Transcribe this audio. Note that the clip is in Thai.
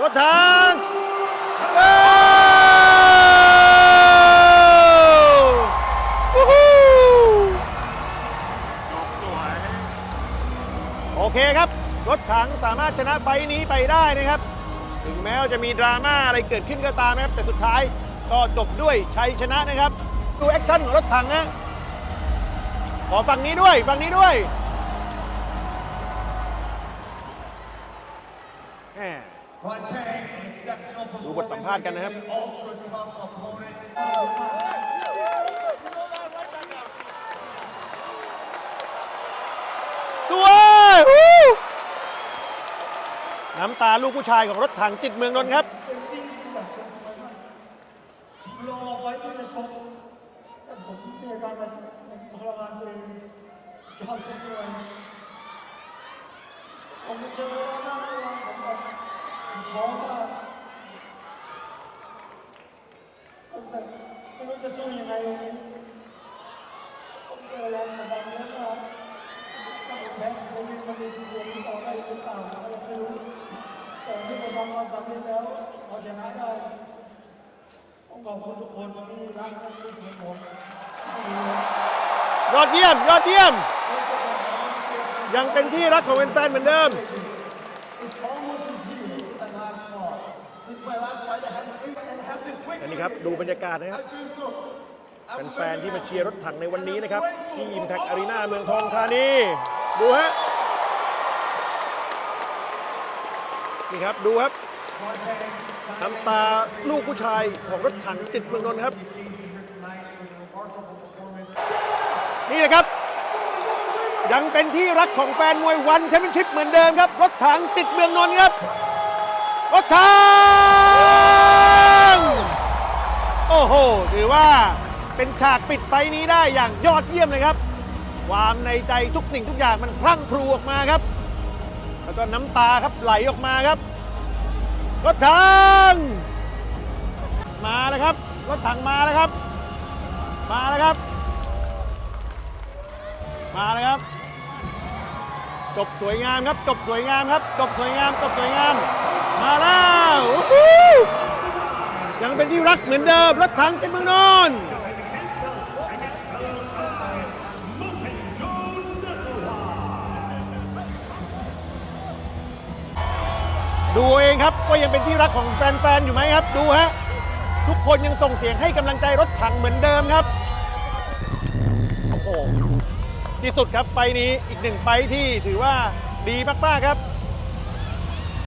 รถถังเอ้าวู้ฮู้จบสวยโอเคครับ รถถังสามารถชนะไฟนี้ไปได้นะครับ ถึงแม้ว่าจะมีดราม่าอะไรเกิดขึ้นก็ตามนะครับ แต่สุดท้ายก็จบด้วยชัยชนะนะครับ ดูแอคชั่นของรถถังนะขอฝั่งนี้ด้วยฝั่งนี้ด้วย ดูบทสัมภาษณ์กันนะครับสวยฮู้น้ำตาลูกผู้ชายของรถถังจิตเมืองนนท์ครับ รอไว้ที่จะชกแต่ผมมีอาการมาพลังงานตัวเองชอบชกมวยผมไปเจอหน้าเมื่อวานผมแบบท้อมากผม แบบไม่รู้จะสู้ยังไงผมเจอแรงกดดันเยอะมากถ้าผมแพ้ผมจะมันมีทีเดียวที่ต่อได้หรือเปล่าผมก็ไม่รู้แต่ที่ผมทำมาสำเร็จแล้วเอาชนะได้ผมขอบคุณทุกคนที่รักและช่วยอผมยอดเยี่ยมยอดเยี่ยม ยังเป็นที่รักของแฟนๆเหมือนเดิม นนี้ครับ ดูบรรยากาศนะครับแฟนๆที่มาเชียร์รถถังในวันนี้นะครับ ที่ Impact Arena เมืองทองธานี ดูฮะนี่ครับดูครับน้ำตาลูกผู้ชายของรถถังจิตเมืองนนท์ครับ นี่นะครับ ยังเป็นที่รักของแฟนมวยวันแชมเปี้ยนชิพเหมือนเดิมครับ รถถังจิตเมืองนนท์ครับ รถถัง โอ้โห ถือว่าเป็นฉากปิดไฟนี้ได้อย่างยอดเยี่ยมเลยครับ ความในใจทุกสิ่งทุกอย่างมันพลั่งพรูออกมาครับ แล้วก็น้ำตาครับไหลออกมาครับ รถถัง มาแล้วครับ รถถังมาแล้วครับ มาแล้วครับ มาแล้วครับ จบสวยงามครับ จบสวยงามครับ จบสวยงาม จบสวยงาม มาแล้ว อู้หูยังเป็นที่รักเหมือนเดิม รถถังเจ็ดเมืองนนดูเองครับว่ายังเป็นที่รักของแฟน ๆ อยู่ไหมครับ ดูฮะ ทุกคนยังส่งเสียงให้กำลังใจรถถังเหมือนเดิมครับ โอ้โห ที่สุดครับไฟนี้อีกหนึ่งไฟที่ถือว่าดีมาก ๆ ครับ